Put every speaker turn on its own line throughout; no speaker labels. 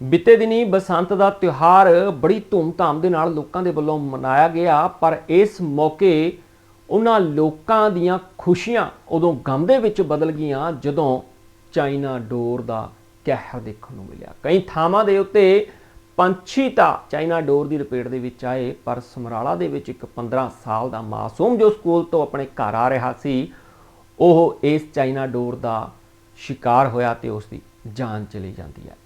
ਬੀਤੇ ਦਿਨੀ ਬਸੰਤ ਦਾ ਤਿਉਹਾਰ ਬੜੀ ਧੂਮਧਾਮ ਦੇ ਨਾਲ ਲੋਕਾਂ ਦੇ ਵੱਲੋਂ ਮਨਾਇਆ ਗਿਆ, ਪਰ ਇਸ ਮੌਕੇ ਉਹਨਾਂ ਲੋਕਾਂ ਦੀਆਂ ਖੁਸ਼ੀਆਂ ਉਦੋਂ ਗਮ ਦੇ ਵਿੱਚ ਬਦਲ ਗਈਆਂ ਜਦੋਂ ਚਾਈਨਾ ਡੋਰ ਦਾ ਕਹਿਰ ਦੇਖਣ ਨੂੰ ਮਿਲਿਆ। ਕਈ ਥਾਵਾਂ ਦੇ ਉੱਤੇ ਪੰਛੀ ਤਾਂ ਚਾਈਨਾ ਡੋਰ ਦੀ ਲਪੇਟ ਦੇ ਵਿੱਚ ਆਏ, ਪਰ ਸਮਰਾਲਾ ਦੇ ਵਿੱਚ ਇੱਕ 15 ਸਾਲ ਦਾ ਮਾਸੂਮ ਜੋ ਸਕੂਲ ਤੋਂ ਆਪਣੇ ਘਰ ਆ ਰਿਹਾ ਸੀ, ਉਹ ਇਸ ਚਾਈਨਾ ਡੋਰ ਦਾ ਸ਼ਿਕਾਰ ਹੋਇਆ ਤੇ ਉਸ ਦੀ ਜਾਨ ਚਲੀ ਜਾਂਦੀ ਹੈ।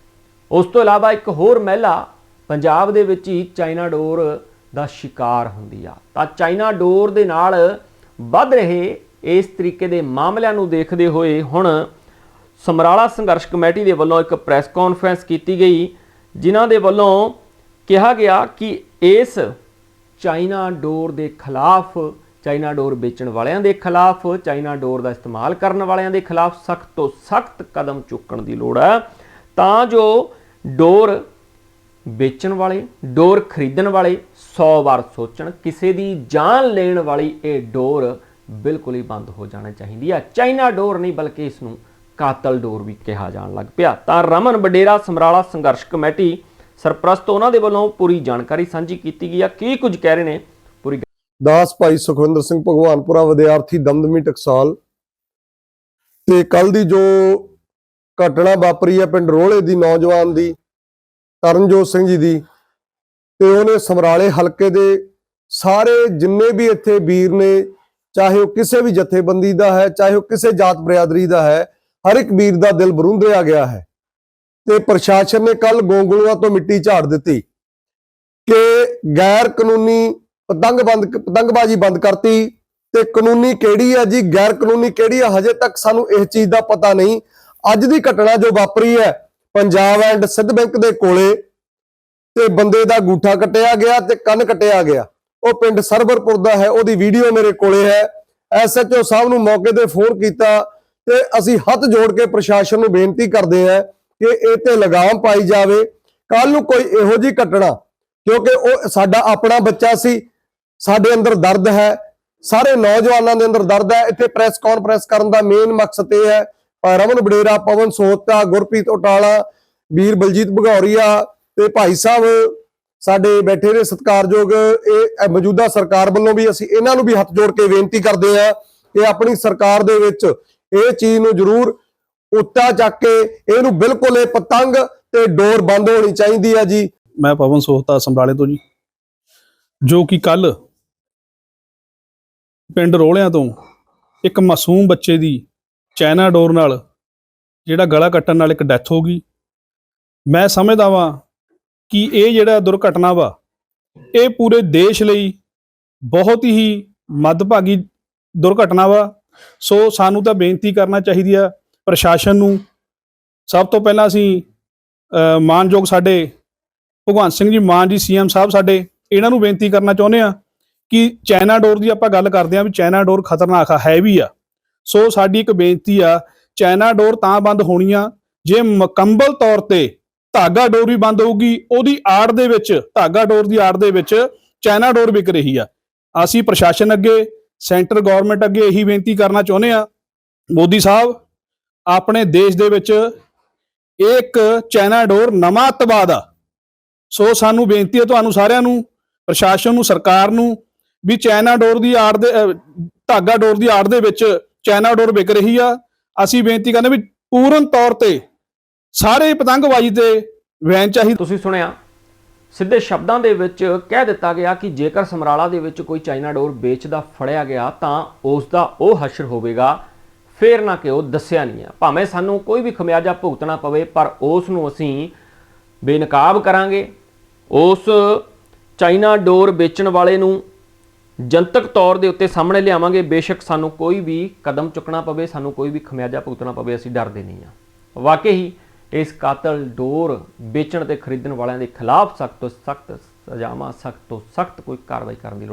ਉਸ ਤੋਂ ਇਲਾਵਾ ਇੱਕ ਹੋਰ ਮਹਿਲਾ ਪੰਜਾਬ ਦੇ ਵਿੱਚ ਹੀ ਚਾਈਨਾ ਡੋਰ ਦਾ ਸ਼ਿਕਾਰ ਹੁੰਦੀ ਆ। ਤਾਂ ਚਾਈਨਾ ਡੋਰ ਦੇ ਨਾਲ ਵੱਧ ਰਹੇ ਇਸ ਤਰੀਕੇ ਦੇ ਮਾਮਲਿਆਂ ਨੂੰ ਦੇਖਦੇ ਹੋਏ ਹੁਣ ਸਮਰਾਲਾ ਸੰਘਰਸ਼ ਕਮੇਟੀ ਦੇ ਵੱਲੋਂ ਇੱਕ ਪ੍ਰੈਸ ਕਾਨਫਰੰਸ ਕੀਤੀ ਗਈ, ਜਿਨ੍ਹਾਂ ਦੇ ਵੱਲੋਂ ਕਿਹਾ ਗਿਆ ਕਿ ਇਸ ਚਾਈਨਾ ਡੋਰ ਦੇ ਖਿਲਾਫ, ਚਾਈਨਾ ਡੋਰ ਵੇਚਣ ਵਾਲਿਆਂ ਦੇ ਖਿਲਾਫ, ਚਾਈਨਾ ਡੋਰ ਦਾ ਇਸਤੇਮਾਲ ਕਰਨ ਵਾਲਿਆਂ ਦੇ ਖਿਲਾਫ ਸਖਤ ਤੋਂ ਸਖਤ ਕਦਮ ਚੁੱਕਣ ਦੀ ਲੋੜ ਹੈ ਤਾਂ ਜੋ ਡੋਰ ਵੇਚਣ ਵਾਲੇ, ਡੋਰ ਖਰੀਦਣ ਵਾਲੇ 100 ਵਾਰ ਸੋਚਣ, ਕਿਸੇ ਦੀ ਜਾਨ ਲੈਣ ਵਾਲੀ ਇਹ ਡੋਰ ਬਿਲਕੁਲ ਹੀ ਬੰਦ ਹੋ ਜਾਣਾ ਚਾਹੀਦੀ ਹੈ ਚਾਈਨਾ ਡੋਰ ਨਹੀਂ, ਬਲਕਿ ਇਸ ਨੂੰ ਕਾਤਲ ਡੋਰ ਵੀ ਕਿਹਾ ਜਾਣ ਲੱਗ ਪਿਆ। ਤਾਂ ਰਮਨ ਬਡੇਰਾ ਸਮਰਾਲਾ ਸੰਘਰਸ਼ ਕਮੇਟੀ ਸਰਪ੍ਰਸਤ ਉਹਨਾਂ ਦੇ ਵੱਲੋਂ ਪੂਰੀ ਜਾਣਕਾਰੀ ਸਾਂਝੀ ਕੀਤੀ ਗਈ ਆ। ਕੀ ਕੁਝ ਕਹਿ ਰਹੇ ਨੇ? ਪੂਰੀ
ਦਾਸ ਭਾਈ ਸੁਖਵਿੰਦਰ ਸਿੰਘ ਭਗਵਾਨਪੁਰਾ ਵਿਦਿਆਰਥੀ ਦਮਦਮੀ ਟਕਸਾਲ। ਤੇ ਕੱਲ ਦੀ ਜੋ ਘਟਨਾ ਵਾਪਰੀ ਹੈ ਪਿੰਡ ਰੋਲੇ ਦੀ, ਨੌਜਵਾਨ ਦੀ, ਤਰਨਜੋਤ ਸਿੰਘ ਜੀ ਦੀ। ਤੇ ਉਹਨੇ ਸਮਰਾਲੇ ਹਲਕੇ ਦੇ ਸਾਰੇ ਜਿੰਨੇ ਵੀ ਇੱਥੇ ਵੀਰ ਨੇ, ਚਾਹੇ ਉਹ ਕਿਸੇ ਵੀ ਜਥੇਬੰਦੀ ਦਾ ਹੈ, ਚਾਹੇ ਉਹ ਕਿਸੇ ਜਾਤ ਬਰਾਦਰੀ ਦਾ ਹੈ, ਹਰ ਇੱਕ ਵੀਰ ਦਾ ਦਿਲ ਬਰੁੰਦਿਆ ਗਿਆ ਹੈ। ਤੇ ਪ੍ਰਸ਼ਾਸਨ ਨੇ ਕੱਲ ਗੋਂਗਲੂਆਂ ਤੋਂ ਮਿੱਟੀ ਝਾੜ ਦਿੱਤੀ ਕਿ ਗੈਰ ਕਾਨੂੰਨੀ ਪਤੰਗ ਬੰਦ, ਪਤੰਗਬਾਜ਼ੀ ਬੰਦ ਕਰਤੀ। ਤੇ ਕਾਨੂੰਨੀ ਕਿਹੜੀ ਹੈ ਜੀ? ਗੈਰ ਕਾਨੂੰਨੀ ਕਿਹੜੀ ਹੈ? ਹਜੇ ਤੱਕ ਸਾਨੂੰ ਇਸ ਚੀਜ਼ ਦਾ ਪਤਾ ਨਹੀਂ। ਅੱਜ ਦੀ ਘਟਨਾ ਜੋ ਵਾਪਰੀ ਹੈ, ਪੰਜਾਬ ਐਂਡ ਸਿੱਧ ਬੈਂਕ ਦੇ ਕੋਲੇ ਤੇ ਬੰਦੇ ਦਾ ਗੂਠਾ ਕੱਟਿਆ ਗਿਆ ਤੇ ਕੰਨ ਕੱਟਿਆ ਗਿਆ। ਉਹ ਪਿੰਡ ਸਰਵਰਪੁਰ ਦਾ ਹੈ, ਉਹਦੀ ਵੀਡੀਓ ਮੇਰੇ ਕੋਲੇ ਹੈ। ਐਸਐਚਓ ਸਾਹਿਬ ਨੂੰ ਮੌਕੇ ਤੇ ਫੋਨ ਕੀਤਾ ਤੇ ਅਸੀਂ ਹੱਥ ਜੋੜ ਕੇ ਪ੍ਰਸ਼ਾਸਨ ਨੂੰ ਬੇਨਤੀ ਕਰਦੇ ਹਾਂ ਕਿ ਇਹ ਤੇ ਲਗਾਮ ਪਾਈ ਜਾਵੇ। ਕੱਲ ਨੂੰ ਕੋਈ ਇਹੋ ਜੀ ਘਟਨਾ, ਕਿਉਂਕਿ ਉਹ ਸਾਡਾ ਆਪਣਾ ਬੱਚਾ ਸੀ, ਸਾਡੇ ਅੰਦਰ ਦਰਦ ਹੈ, ਸਾਰੇ ਨੌਜਵਾਨਾਂ ਦੇ ਅੰਦਰ ਦਰਦ ਹੈ। ਇੱਥੇ ਪ੍ਰੈਸ ਕਾਨਫਰੰਸ ਕਰਨ ਦਾ ਮੇਨ ਮਕਸਦ ਇਹ ਹੈ ਰਮਨ ਬਡੇਰਾ ਪਵਨ ਸੋਹਤਾ ਗੁਰਪ੍ਰੀਤ ਉਟਾਲਾ, ਵੀਰ ਬਲਜੀਤ ਭਗੌਰੀਆ ਤੇ ਭਾਈ ਸਾਹਿਬ ਸਾਡੇ ਬੈਠੇ ਨੇ ਸਤਿਕਾਰਯੋਗ। ਇਹ ਮੌਜੂਦਾ ਸਰਕਾਰ ਵੱਲੋਂ ਵੀ ਅਸੀਂ ਇਹਨਾਂ ਨੂੰ ਵੀ ਹੱਥ ਜੋੜ ਕੇ ਬੇਨਤੀ ਕਰਦੇ ਹਾਂ ਕਿ ਆਪਣੀ ਸਰਕਾਰ ਦੇ ਵਿੱਚ ਇਹ ਚੀਜ਼ ਨੂੰ ਜ਼ਰੂਰ ਉੱਤਾ ਚੱਕ ਕੇ ਇਹਨੂੰ ਬਿਲਕੁਲ ਇਹ ਪਤੰਗ ਤੇ ਡੋਰ ਬੰਦ ਹੋਣੀ ਚਾਹੀਦੀ ਹੈ ਜੀ।
ਮੈਂ ਪਵਨ ਸੋਹਤਾ ਸੰਭਾਲੇ ਤੋਂ ਜੀ। ਜੋ ਕਿ ਕੱਲ ਪਿੰਡ ਰੋਲਿਆਂ ਤੋਂ ਇੱਕ ਮਾਸੂਮ ਬੱਚੇ ਦੀ ਚਾਈਨਾ ਡੋਰ ਨਾਲ ਜਿਹੜਾ ਗਲਾ ਕੱਟਣ ਨਾਲ ਇੱਕ ਡੈਥ ਹੋ ਗਈ। ਮੈਂ ਸਮਝਦਾ ਵਾਂ ਕਿ ਇਹ ਜਿਹੜਾ ਦੁਰਘਟਨਾ ਵਾ, ਇਹ ਪੂਰੇ ਦੇਸ਼ ਲਈ ਬਹੁਤ ਹੀ ਮੱਦਭਾਗੀ ਦੁਰਘਟਨਾ ਵਾ। ਸੋ ਸਾਨੂੰ ਤਾਂ ਬੇਨਤੀ ਕਰਨਾ ਚਾਹੀਦੀ ਆ ਪ੍ਰਸ਼ਾਸਨ ਨੂੰ। ਸਭ ਤੋਂ ਪਹਿਲਾਂ ਅਸੀਂ ਮਾਨਯੋਗ ਸਾਡੇ ਭਗਵੰਤ ਸਿੰਘ ਜੀ, ਮਾਨ ਜੀ ਸੀਐਮ ਸਾਹਿਬ ਸਾਡੇ, ਇਹਨਾਂ ਨੂੰ ਬੇਨਤੀ ਕਰਨਾ ਚਾਹੁੰਦੇ ਆ ਕਿ ਚਾਈਨਾ ਡੋਰ ਦੀ ਆਪਾਂ ਗੱਲ ਕਰਦੇ ਆ ਵੀ ਚਾਈਨਾ ਡੋਰ ਖਤਰਨਾਕ ਆ, ਹੈ ਵੀ ਆ। ਸੋ ਸਾਡੀ ਇੱਕ ਬੇਨਤੀ ਆ, ਚਾਈਨਾ ਡੋਰ ਤਾਂ ਬੰਦ ਹੋਣੀ ਆ ਜੇ ਮੁਕੰਮਲ ਤੌਰ ਤੇ ਧਾਗਾ ਡੋਰ ਵੀ ਬੰਦ ਹੋਊਗੀ, ਉਹਦੀ ਆੜ ਦੇ ਵਿੱਚ, ਧਾਗਾ ਡੋਰ ਦੀ ਆੜ ਦੇ ਵਿੱਚ ਚਾਈਨਾ ਡੋਰ ਵਿਕ ਰਹੀ ਆ। ਅਸੀਂ ਪ੍ਰਸ਼ਾਸਨ ਅੱਗੇ, ਸੈਂਟਰ ਗਵਰਨਮੈਂਟ ਅੱਗੇ ਇਹੀ ਬੇਨਤੀ ਕਰਨਾ ਚਾਹੁੰਦੇ ਆ, ਮੋਦੀ ਸਾਹਿਬ, ਆਪਣੇ ਦੇਸ਼ ਦੇ ਵਿੱਚ ਇੱਕ ਚਾਈਨਾ ਡੋਰ ਨਵਾਂ ਅਤਵਾਦ ਆ ਸੋ ਸਾਨੂੰ ਬੇਨਤੀ ਹੈ ਤੁਹਾਨੂੰ ਸਾਰਿਆਂ ਨੂੰ, ਪ੍ਰਸ਼ਾਸਨ ਨੂੰ, ਸਰਕਾਰ ਨੂੰ, ਵੀ ਚਾਈਨਾ ਡੋਰ ਦੀ ਆੜ ਦੇ ਧਾਗਾ ਡੋਰ ਦੀ ਆੜ ਦੇ ਵਿੱਚ ਚਾਈਨਾ ਡੋਰ ਵਿਕ ਰਹੀ ਆ। ਅਸੀਂ ਬੇਨਤੀ ਕਰਦੇ ਵੀ ਪੂਰਨ ਤੌਰ ਤੇ ਸਾਰੇ ਪਤੰਗਬਾਜ਼ੀ ਤੇ ਵੈਨ ਚਾਹੀਦੀ
ਤੁਸੀਂ ਸੁਣਿਆ? ਸਿੱਧੇ ਸ਼ਬਦਾਂ ਦੇ ਵਿੱਚ ਕਹਿ ਦਿੱਤਾ ਗਿਆ ਕਿ ਜੇਕਰ ਸਮਰਾਲਾ ਦੇ ਵਿੱਚ ਕੋਈ ਚਾਈਨਾ ਡੋਰ ਵੇਚਦਾ ਫੜਿਆ ਗਿਆ, ਤਾਂ ਉਸ ਦਾ ਉਹ ਹਸ਼ਰ ਹੋਵੇਗਾ। ਫੇਰ ਨਾ ਕਿ ਉਹ ਦੱਸਿਆ ਨਹੀਂ ਆ। ਭਾਵੇਂ ਸਾਨੂੰ ਕੋਈ ਵੀ ਖਮਿਆਜਾ ਭੁਗਤਣਾ ਪਵੇ, ਪਰ ਉਸ ਨੂੰ ਅਸੀਂ ਬੇਨਕਾਬ ਕਰਾਂਗੇ। ਉਸ ਚਾਈਨਾ ਡੋਰ ਵੇਚਣ ਵਾਲੇ ਨੂੰ ਜਨਤਕ ਤੌਰ ਦੇ ਉੱਤੇ ਸਾਹਮਣੇ ਲਿਆਵਾਂਗੇ, ਬੇਸ਼ੱਕ ਸਾਨੂੰ ਕੋਈ ਵੀ ਕਦਮ ਚੁੱਕਣਾ ਪਵੇ, ਸਾਨੂੰ ਕੋਈ ਵੀ ਖਮਿਆਜਾ ਭੁਗਤਣਾ ਪਵੇ, ਅਸੀਂ ਡਰਦੇ ਨਹੀਂ ਆ ਵਾਕਈ ਹੀ, ਇਸ ਕਾਤਲ ਡੋਰ ਵੇਚਣ ਤੇ ਖਰੀਦਣ ਵਾਲਿਆਂ ਦੇ ਖਿਲਾਫ ਸਖਤ ਤੋਂ ਸਖਤ ਸਜ਼ਾਵਾਂ, ਸਖਤ ਤੋਂ ਸਖਤ ਕੋਈ ਕਾਰਵਾਈ ਕਰਨ ਦੀ ਲੋੜ